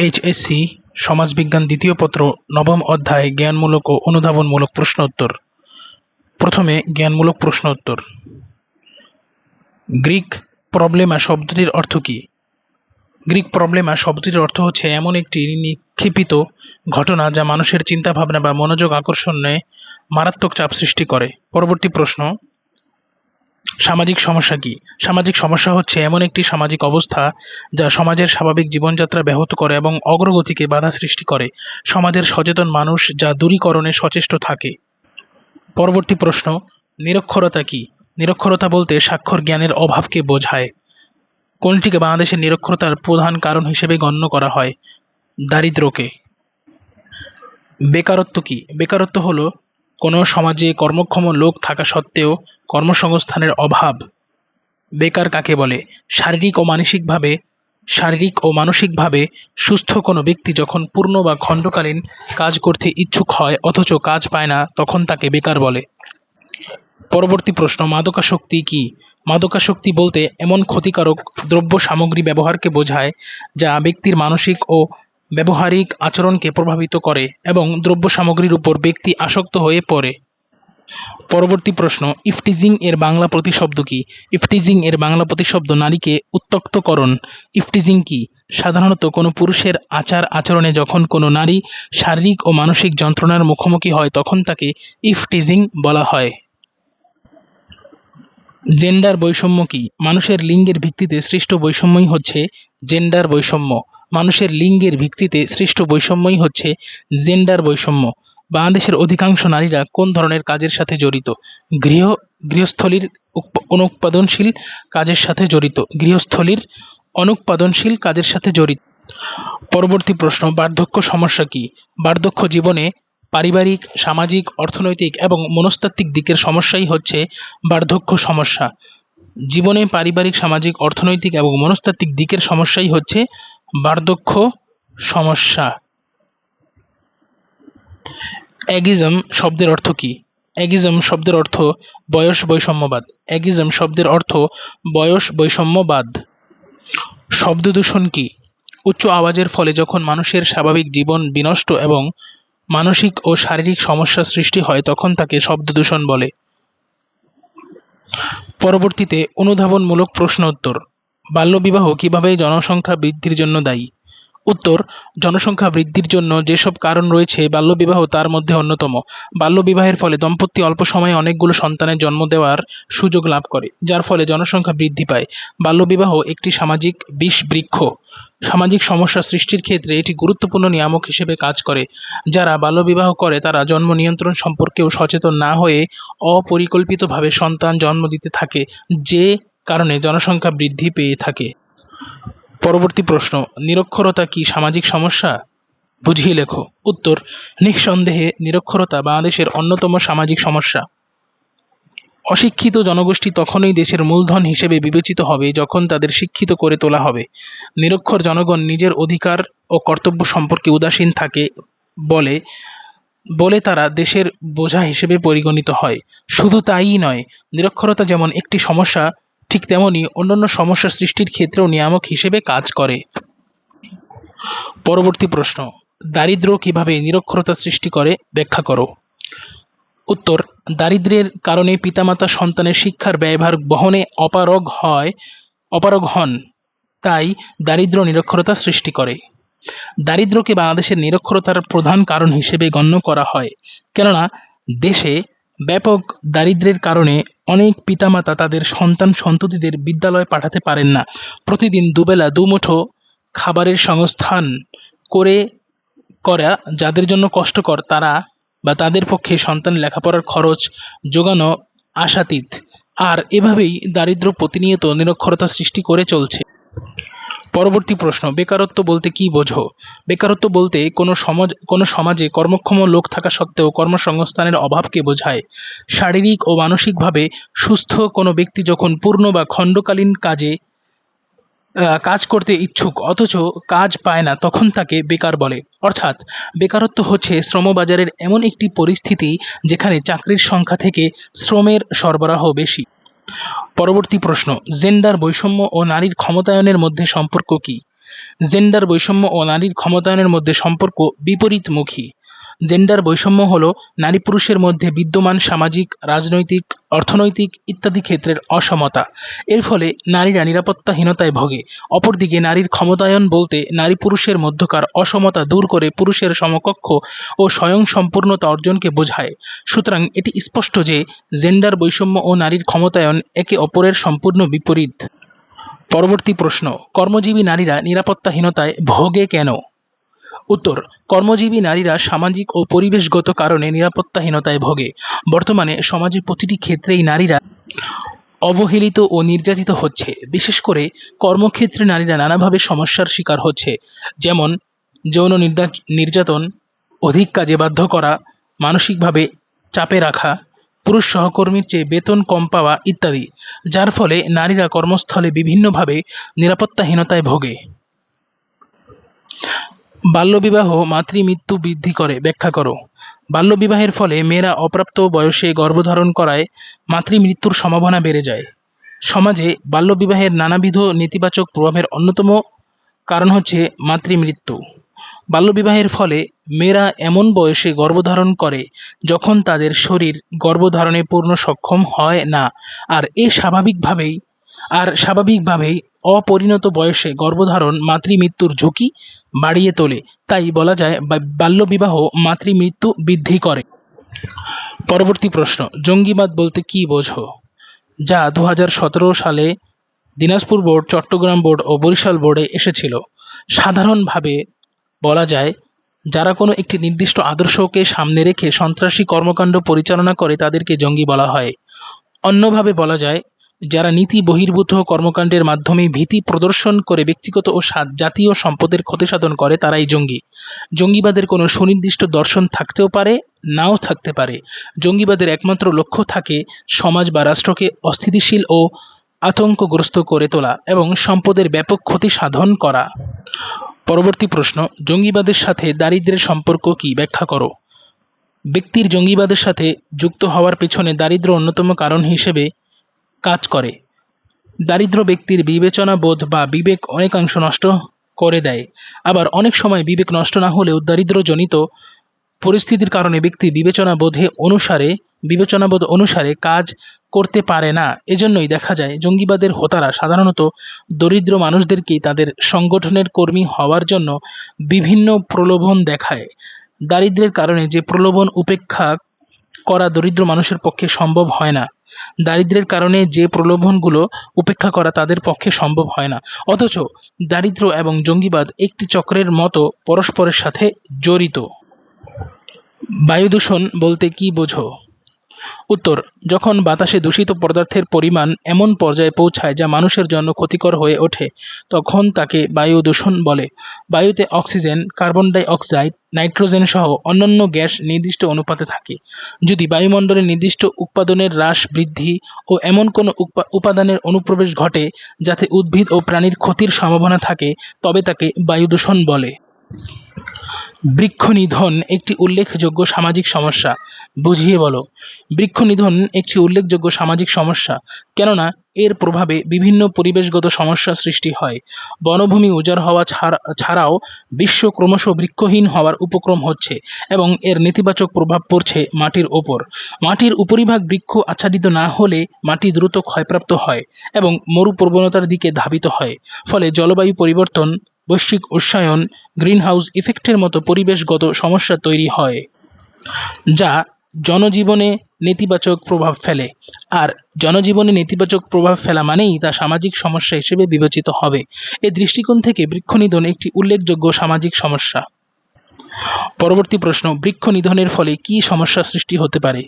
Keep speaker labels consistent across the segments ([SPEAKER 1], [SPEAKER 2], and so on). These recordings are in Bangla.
[SPEAKER 1] এইচএসসি সমাজবিজ্ঞান দ্বিতীয় পত্র, নবম অধ্যায়, জ্ঞানমূলক ও অনুধাবনমূলক প্রশ্ন উত্তর প্রথমে জ্ঞানমূলক প্রশ্ন উত্তর গ্রিক প্রবলেমা শব্দটির অর্থ কী? গ্রিক প্রবলেমা শব্দটির অর্থ হচ্ছে এমন একটি নিক্ষেপিত ঘটনা যা মানুষের চিন্তাভাবনা বা মনোযোগ আকর্ষণে মারাত্মক চাপ সৃষ্টি করে। পরবর্তী প্রশ্ন সামাজিক সমস্যা কি? সামাজিক সমস্যা হচ্ছে এমন একটি সামাজিক অবস্থা যা সমাজের স্বাভাবিক জীবনযাত্রা ব্যাহত করে এবং অগ্রগতিকে বাধা সৃষ্টি করে। সমাজের সচেতন মানুষ যা দূরীকরণে সচেষ্ট থাকে। পরবর্তী প্রশ্ন, নিরক্ষরতা কি? নিরক্ষরতা বলতে স্বাক্ষর জ্ঞানের অভাবকে বোঝায়। কোনটিকে বাংলাদেশের নিরক্ষরতার প্রধান কারণ হিসেবে গণ্য করা হয়? দারিদ্র্যকে। বেকারত্ব কি? বেকারত্ব হলো কোনো সমাজে কর্মক্ষম লোক থাকা সত্ত্বেও কর্মসংস্থানের অভাব। বেকার কাকে বলে? শারীরিক ও মানসিকভাবে, শারীরিক ও মানসিকভাবে সুস্থ কোনো ব্যক্তি যখন পূর্ণ বা খণ্ডকালীন কাজ করতে ইচ্ছুক হয় অথচ কাজ পায় না, তখন তাকে বেকার বলে। পরবর্তী প্রশ্ন, মাদকাসক্তি কি? মাদকাসক্তি বলতে এমন ক্ষতিকারক দ্রব্য সামগ্রী ব্যবহারকে বোঝায় যা ব্যক্তির মানসিক ও ব্যবহারিক আচরণকে প্রভাবিত করে এবং দ্রব্য সামগ্রীর উপর ব্যক্তি আসক্ত হয়ে পড়ে। পরবর্তী প্রশ্ন, ইফটিজিং এর বাংলা প্রতিশব্দ কি? ইফটিজিং এর বাংলা প্রতিশব্দ নারীকে উত্তক্তকরণ ইফটিজিং কি? সাধারণত কোনো পুরুষের আচার আচরণে যখন কোনো নারী শারীরিক ও মানসিক যন্ত্রণার মুখোমুখি হয়, তখন তাকে ইফটিজিং বলা হয়। জেন্ডার বৈষম্য কি? মানুষের লিঙ্গের ভিত্তিতে সৃষ্ট বৈষম্যই হচ্ছে জেন্ডার বৈষম্য। মানুষের লিঙ্গের ভিত্তিতে সৃষ্ট বৈষম্যই হচ্ছে জেন্ডার বৈষম্য। বাংলাদেশের অধিকাংশ নারীরা কোন ধরনের কাজের সাথে জড়িত? গৃহ, গৃহস্থলীর অনুৎপাদনশীল কাজের সাথে জড়িত। গৃহস্থলীর অনুৎপাদনশীল কাজের সাথে জড়িত। পরবর্তী প্রশ্ন, বার্ধক্য সমস্যা কি? বার্ধক্য জীবনে পারিবারিক, সামাজিক, অর্থনৈতিক এবং মনস্তাত্ত্বিক দিকের সমস্যাই হচ্ছে বার্ধক্য সমস্যা। জীবনে পারিবারিক, সামাজিক, অর্থনৈতিক এবং মনস্তাত্ত্বিক দিকের সমস্যাই হচ্ছে বার্ধক্য সমস্যা। অ্যাগিজম শব্দের অর্থ কী? অ্যাগিজম শব্দের অর্থ বয়স বৈষম্যবাদ। অ্যাগিজম শব্দের অর্থ বয়স বৈষম্যবাদ। শব্দ দূষণ কি? উচ্চ আওয়াজের ফলে যখন মানুষের স্বাভাবিক জীবন বিনষ্ট এবং মানসিক ও শারীরিক সমস্যা সৃষ্টি হয়, তখন তাকে শব্দ দূষণ বলে। পরবর্তীতে অনুধাবনমূলক প্রশ্ন উত্তর বাল্যবিবাহ কীভাবে জনসংখ্যা বৃদ্ধির জন্য দায়ী? উত্তর, জনসংখ্যা বৃদ্ধির জন্য যেসব কারণ রয়েছে বাল্যবিবাহ তার মধ্যে অন্যতম। বাল্যবিবাহের ফলে দম্পতি অল্প সময়ে অনেকগুলো সন্তানের জন্ম দেওয়ার সুযোগ লাভ করে, যার ফলে জনসংখ্যা বৃদ্ধি পায়। বাল্যবিবাহ একটি সামাজিক বিষ বৃক্ষ সামাজিক সমস্যা সৃষ্টির ক্ষেত্রে এটি গুরুত্বপূর্ণ নিয়ামক হিসেবে কাজ করে। যারা বাল্যবিবাহ করে, তারা জন্ম নিয়ন্ত্রণ সম্পর্কেও সচেতন না হয়ে অপরিকল্পিতভাবে সন্তান জন্ম দিতে থাকে, যে কারণে জনসংখ্যা বৃদ্ধি পেয়ে থাকে। পরবর্তী প্রশ্ন, নিরক্ষরতা কি সামাজিক সমস্যা? বুঝিয়ে লেখো। উত্তর, নিঃসন্দেহে নিরক্ষরতা বাংলাদেশের অন্যতম সামাজিক সমস্যা। অশিক্ষিত জনগোষ্ঠী তখনই দেশের মূলধন হিসেবে বিবেচিত হবে যখন তাদের শিক্ষিত করে তোলা হবে। নিরক্ষর জনগণ নিজের অধিকার ও কর্তব্য সম্পর্কে উদাসীন থাকে বলে বলে তারা দেশের বোঝা হিসেবে পরিগণিত হয়। শুধু তাইই নয়, নিরক্ষরতা যেমন একটি সমস্যা ঠিক তেমনি অন্যান্য সমস্যা সৃষ্টির ক্ষেত্রেও নিয়ামক হিসেবে কাজ করে। পরবর্তী প্রশ্ন দারিদ্র কীভাবে নিরক্ষরতা সৃষ্টি করে, ব্যাখ্যা করো। উত্তর, দারিদ্র্যের কারণে পিতামাতা সন্তানের শিক্ষার ব্যয়ভার বহনে অপারগ হয়, অপারগ হন, তাই দারিদ্র নিরক্ষরতা সৃষ্টি করে। দারিদ্রকে বাংলাদেশের নিরক্ষরতার প্রধান কারণ হিসেবে গণ্য করা হয়, কেননা দেশে ব্যাপক দারিদ্র্যের কারণে অনেক পিতামাতা তাদের সন্তান সন্ততিদের বিদ্যালয়ে পাঠাতে পারেন না। প্রতিদিন দুবেলা দুমুঠো খাবারের সংস্থান করে করা যাদের জন্য কষ্টকর, তারা বা তাদের পক্ষে সন্তান লেখাপড়ার খরচ যোগানো আশাতীত। আর এভাবেই দারিদ্র প্রতিনিয়ত নিরক্ষরতা সৃষ্টি করে চলছে। পরবর্তী প্রশ্ন, বেকারত্ব বলতে কি বোঝো? বেকারত্ব বলতে কোনো সমাজ, কোনো সমাজে কর্মক্ষম লোক থাকা সত্ত্বেও কর্মসংস্থানের অভাবকে বোঝায়। শারীরিক ও মানসিকভাবে সুস্থ কোনো ব্যক্তি যখন পূর্ণ বা খণ্ডকালীন কাজে কাজ করতে ইচ্ছুক, অথচ কাজ পায় না, তখন তাকে বেকার বলে। অর্থাৎ, বেকারত্ব হচ্ছে শ্রমবাজারের এমন একটি পরিস্থিতি যেখানে চাকরির সংখ্যা থেকে শ্রমের সরবরাহ বেশি। পরবর্তী প্রশ্ন, জেন্ডার বৈষম্য ও নারীর ক্ষমতায়নের মধ্যে সম্পর্ক কি? জেন্ডার বৈষম্য ও নারীর ক্ষমতায়নের মধ্যে সম্পর্ক বিপরীতমুখী। জেন্ডার বৈষম্য হল নারী পুরুষের মধ্যে বিদ্যমান সামাজিক, রাজনৈতিক, অর্থনৈতিক ইত্যাদি ক্ষেত্রের অসমতা। এর ফলে নারীরা নিরাপত্তাহীনতায় ভোগে। অপরদিকে নারীর ক্ষমতায়ন বলতে নারী পুরুষের মধ্যকার অসমতা দূর করে পুরুষের সমকক্ষ ও স্বয়ংসম্পূর্ণতা অর্জনকে বোঝায়। সুতরাং এটি স্পষ্ট যে জেন্ডার বৈষম্য ও নারীর ক্ষমতায়ন একে অপরের সম্পূর্ণ বিপরীত। পরবর্তী প্রশ্ন, কর্মজীবী নারীরা নিরাপত্তাহীনতায় ভোগে কেন? উত্তর, কর্মজীবী নারীরা সামাজিক ও পরিবেশগত কারণে নিরাপত্তাহীনতায় ভোগে। বর্তমানে সমাজের প্রতিটি ক্ষেত্রেই নারীরা অবহেলিত ও নির্যাতিত হচ্ছে। বিশেষ করে কর্মক্ষেত্রে নারীরা নানাভাবে সমস্যার শিকার হচ্ছে। যেমন, যৌন নির্যাতন, অধিক কাজে বাধ্য করা, মানসিকভাবে চাপে রাখা, পুরুষ সহকর্মীর চেয়ে বেতন কম পাওয়া ইত্যাদি, যার ফলে নারীরা কর্মস্থলে বিভিন্নভাবে নিরাপত্তাহীনতায় ভোগে। বাল্যবিবাহ মাতৃমৃত্যু বৃদ্ধি করে, ব্যাখ্যা করো। বাল্যবিবাহের ফলে মেয়েরা অপ্রাপ্ত বয়সে গর্ভধারণ করায় মাতৃমৃত্যুর সম্ভাবনা বেড়ে যায়। সমাজে বাল্যবিবাহের নানাবিধ নেতিবাচক প্রভাবের অন্যতম কারণ হচ্ছে মাতৃমৃত্যু। বাল্যবিবাহের ফলে মেয়েরা এমন বয়সে গর্ভধারণ করে যখন তাদের শরীর গর্ভধারণে পূর্ণ সক্ষম হয় না আর এ স্বাভাবিকভাবেই, আর স্বাভাবিকভাবেই অপরিণত বয়সে গর্ভধারণ মাতৃমৃত্যুর ঝুঁকি বাড়িয়ে তোলে। তাই বলা যায় বাল্যবিবাহ, মাতৃমৃত্যু বৃদ্ধি করে। পরবর্তী প্রশ্ন, জঙ্গিবাদ বলতে কি বোঝো? যা দু হাজার সতেরো সালে দিনাজপুর বোর্ড, চট্টগ্রাম বোর্ড ও বরিশাল বোর্ডে এসেছিল। সাধারণভাবে বলা যায়, যারা কোনো একটি নির্দিষ্ট আদর্শকে সামনে রেখে সন্ত্রাসী কর্মকাণ্ড পরিচালনা করে তাদেরকে জঙ্গি বলা হয়। অন্যভাবে বলা যায় যারা নীতি বহির্ভূত কর্মকাণ্ডের মাধ্যমে ভীতি প্রদর্শন করে ব্যক্তিগত ও জাতীয় সম্পদের ক্ষতিসাধন করে, তারাই জঙ্গি। জঙ্গিবাদের কোনো সুনির্দিষ্ট দর্শন থাকতেও পারে, নাও থাকতে পারে। জঙ্গিবাদের একমাত্র লক্ষ্য থাকে সমাজ বা রাষ্ট্রকে অস্থিতিশীল ও আতঙ্কগ্রস্ত করে তোলা এবং সম্পদের ব্যাপক ক্ষতি সাধন করা। পরবর্তী প্রশ্ন, জঙ্গিবাদের সাথে দারিদ্র্যের সম্পর্ক কি? ব্যাখ্যা করো। ব্যক্তির জঙ্গিবাদের সাথে যুক্ত হওয়ার পেছনে দারিদ্র্য অন্যতম কারণ হিসেবে কাজ করে। দারিদ্র ব্যক্তির বিবেচনা বোধ বা বিবেক অনেকাংশ নষ্ট করে দেয়। আবার অনেক সময় বিবেক নষ্ট না হলেও দারিদ্র্যজনিত পরিস্থিতির কারণে ব্যক্তি বিবেচনা বোধে অনুসারে বিবেচনাবোধ অনুসারে কাজ করতে পারে না। এজন্যই দেখা যায়, জঙ্গিবাদের হোতারা সাধারণত দরিদ্র মানুষদেরকেই তাদের সংগঠনের কর্মী হওয়ার জন্য বিভিন্ন প্রলোভন দেখায়। দারিদ্র্যের কারণে যে প্রলোভন উপেক্ষা করা দরিদ্র মানুষের পক্ষে সম্ভব হয় না। দারিদ্র্যের কারণে যে প্রলোভনগুলো উপেক্ষা করা তাদের পক্ষে সম্ভব হয় না। অথচ দারিদ্র এবং জঙ্গিবাদ একটি চক্রের মতো পরস্পরের সাথে জড়িত। বায়ু দূষণ বলতে কি বোঝো? উত্তর, যখন বাতাসে দূষিত পদার্থের পরিমাণ এমন পর্যায়ে পৌঁছায় যা মানুষের জন্য ক্ষতিকর হয়ে ওঠে, তখন তাকে বায়ু দূষণ বলে। বায়ুতে oxygen, carbon dioxide, nitrogen সহ অন্যান্য গ্যাস নির্দিষ্ট অনুপাতে থাকে। যদি বায়ুমণ্ডলে নির্দিষ্ট উৎপাদনের হ্রাস, বৃদ্ধি ও এমন কোনো উপা- উপাদানের অনুপ্রবেশ ঘটে যাতে উদ্ভিদ ও প্রাণীর ক্ষতির সম্ভাবনা থাকে, তবে তাকে বায়ু দূষণ বলে। বৃক্ষ নিধন একটি উল্লেখযোগ্য সামাজিক সমস্যা। বুঝিয়ে বলো। বৃক্ষ নিধন একটি উল্লেখযোগ্য সামাজিক সমস্যা, কেননা এর প্রভাবে বিভিন্ন পরিবেশগত সমস্যা সৃষ্টি হয়। বনভূমি উজাড় হওয়া ছাড়া- ছাড়াও বিশ্ব ক্রমশ বৃক্ষহীন হওয়ার উপক্রম হচ্ছে এবং এর নেতিবাচক প্রভাব পড়ছে মাটির ওপর। মাটির উপরিভাগ বৃক্ষ আচ্ছাদিত না হলে মাটি দ্রুত ক্ষয়প্রাপ্ত হয় এবং মরুপ্রবণতার দিকে ধাবিত হয়। ফলে জলবায়ু পরিবর্তন, বৈশ্বিক উষ্ণায়ন, গ্রিনহাউস ইফেক্টের মতো পরিবেশগত সমস্যা তৈরি হয়, যা জনজীবনে নেতিবাচক প্রভাব ফেলে। আর জনজীবনে নেতিবাচক প্রভাব ফেলা মানেই তা সামাজিক সমস্যা হিসেবে বিবেচিত হবে। এ দৃষ্টিকোণ থেকে বৃক্ষ নিধন একটি উল্লেখযোগ্য সামাজিক সমস্যা। পরবর্তী প্রশ্ন বৃক্ষ নিধনের ফলে কি সমস্যা সৃষ্টি হতে পারে?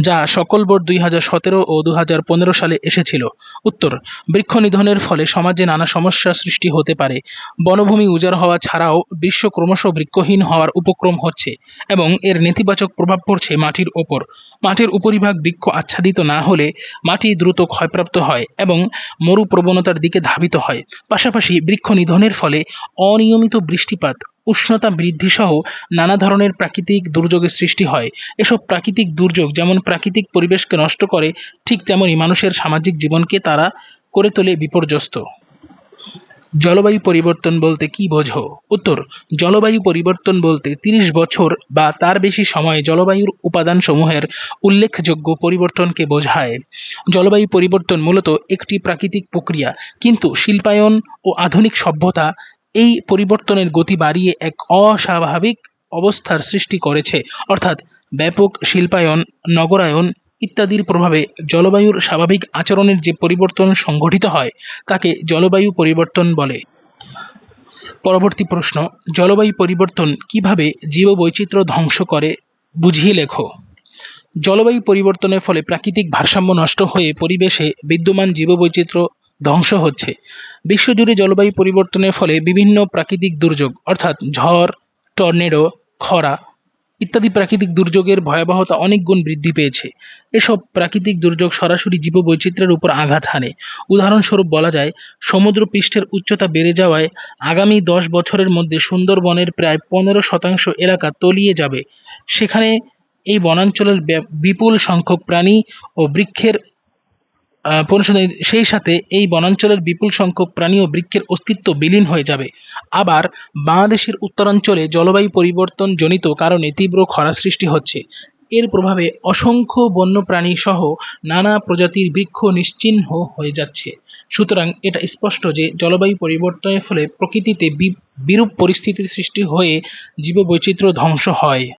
[SPEAKER 1] যা সকল বোর্ড দুই হাজার সতেরো ও দু হাজার পনেরো সালে এসেছিল। উত্তর, বৃক্ষ নিধনের ফলে সমাজে নানা সমস্যা সৃষ্টি হতে পারে। বনভূমি উজাড় হওয়া ছাড়াও বিশ্ব ক্রমশ বৃক্ষহীন হওয়ার উপক্রম হচ্ছে এবং এর নেতিবাচক প্রভাব পড়ছে মাটির ওপর। মাটির উপরিভাগ বৃক্ষ আচ্ছাদিত না হলে মাটি দ্রুত ক্ষয়প্রাপ্ত হয় এবং মরু প্রবণতার দিকে ধাবিত হয়। পাশাপাশি বৃক্ষ নিধনের ফলে অনিয়মিত বৃষ্টিপাত উষ্ণতা বৃদ্ধি সহ নানা ধরনের প্রাকৃতিক দুর্যোগের সৃষ্টি হয়। এসব প্রাকৃতিক দুর্যোগ যেমন প্রাকৃতিক পরিবেশকে নষ্ট করে, ঠিক তেমনই মানুষের সামাজিক জীবনকে তারা করে তোলে বিপর্যস্ত। জলবায়ু পরিবর্তন বলতে কি বোঝো? উত্তর, জলবায়ু পরিবর্তন বলতে তিরিশ বছর বা তার বেশি সময়ে জলবায়ুর উপাদানসমূহের উল্লেখযোগ্য পরিবর্তনকে বোঝায়। জলবায়ু পরিবর্তন মূলত একটি প্রাকৃতিক প্রক্রিয়া, কিন্তু শিল্পায়ন ও আধুনিক সভ্যতা এই পরিবর্তনের গতি বাড়িয়ে এক অস্বাভাবিক অবস্থার সৃষ্টি করেছে। অর্থাৎ ব্যাপক শিল্পায়ন, নগরায়ন ইত্যাদির প্রভাবে জলবায়ুর স্বাভাবিক আচরণের যে পরিবর্তন সংঘটিত হয়, তাকে জলবায়ু পরিবর্তন বলে। পরবর্তী প্রশ্ন, জলবায়ু পরিবর্তন কীভাবে জীববৈচিত্র্য ধ্বংস করে, বুঝিয়ে লেখো। জলবায়ু পরিবর্তনের ফলে প্রাকৃতিক ভারসাম্য নষ্ট হয়ে পরিবেশে বিদ্যমান জীববৈচিত্র্য ধ্বংস হচ্ছে। বিশ্বজুড়ে জলবায়ু পরিবর্তনের ফলে বিভিন্ন প্রাকৃতিক দুর্যোগ, অর্থাৎ ঝড়, টর্নেডো, খরা ইত্যাদি প্রাকৃতিক দুর্যোগের ভয়াবহতা অনেক গুণ বৃদ্ধি পেয়েছে। এসব প্রাকৃতিক দুর্যোগ সরাসরি জীববৈচিত্র্যের উপর আঘাত হানে। উদাহরণস্বরূপ বলা যায় সমুদ্র পৃষ্ঠের উচ্চতা বেড়ে যাওয়ায় আগামী দশ বছরের মধ্যে সুন্দরবনের প্রায় পনেরো শতাংশ এলাকা তলিয়ে যাবে। সেখানে এই বনাঞ্চলের বিপুল সংখ্যক প্রাণী ও বৃক্ষের পরিশোধনের সেই সাথে এই বনাঞ্চলের বিপুল সংখ্যক প্রাণী ও বৃক্ষের অস্তিত্ব বিলীন হয়ে যাবে। আবার বাংলাদেশের উত্তরাঞ্চলে জলবায়ু পরিবর্তন জনিত কারণে তীব্র খরা সৃষ্টি হচ্ছে। এর প্রভাবে অসংখ্য বন্যপ্রাণী সহ নানা প্রজাতির বৃক্ষ নিশ্চিহ্ন হয়ে যাচ্ছে। সুতরাং এটা স্পষ্ট যে জলবায়ু পরিবর্তনের ফলে প্রকৃতিতে বিরূপ পরিস্থিতির সৃষ্টি হয়ে জীববৈচিত্র্য ধ্বংস হয়।